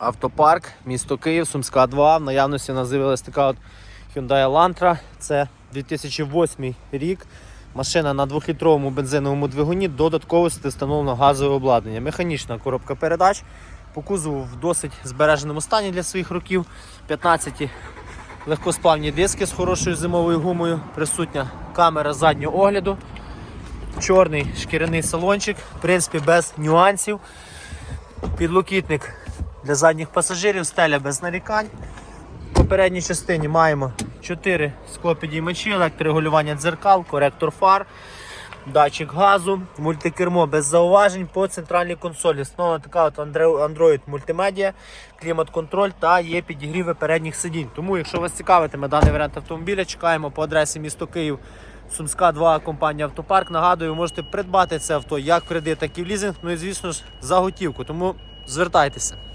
Автопарк, місто Київ, Сумська 2. В наявності нас така от Hyundai Elantra. Це 2008 рік. Машина на 2-літровому бензиновому двигуні, додатково встановлено газове обладнання. Механічна коробка передач. По кузову в досить збереженому стані для своїх років. 15 легкосплавні диски з хорошою зимовою гумою. Присутня камера заднього огляду. Чорний шкіряний салончик, в принципі, без нюансів. Підлокітник для задніх пасажирів, стеля без нарікань. В попередній частині маємо 4 склопідіймачі, електрорегулювання дзеркал, коректор фар, датчик газу, мультикермо без зауважень по центральній консолі. Встановлена така от Android мультимедіа, клімат-контроль та є підігріви передніх сидінь. Тому, якщо вас цікавитиме даний варіант автомобіля, чекаємо по адресі місто Київ. Сумська 2 компанія Автопарк. Нагадую, ви можете придбати це авто як в кредит, так і в лізинг. Ну і звісно ж за готівку. Тому звертайтеся.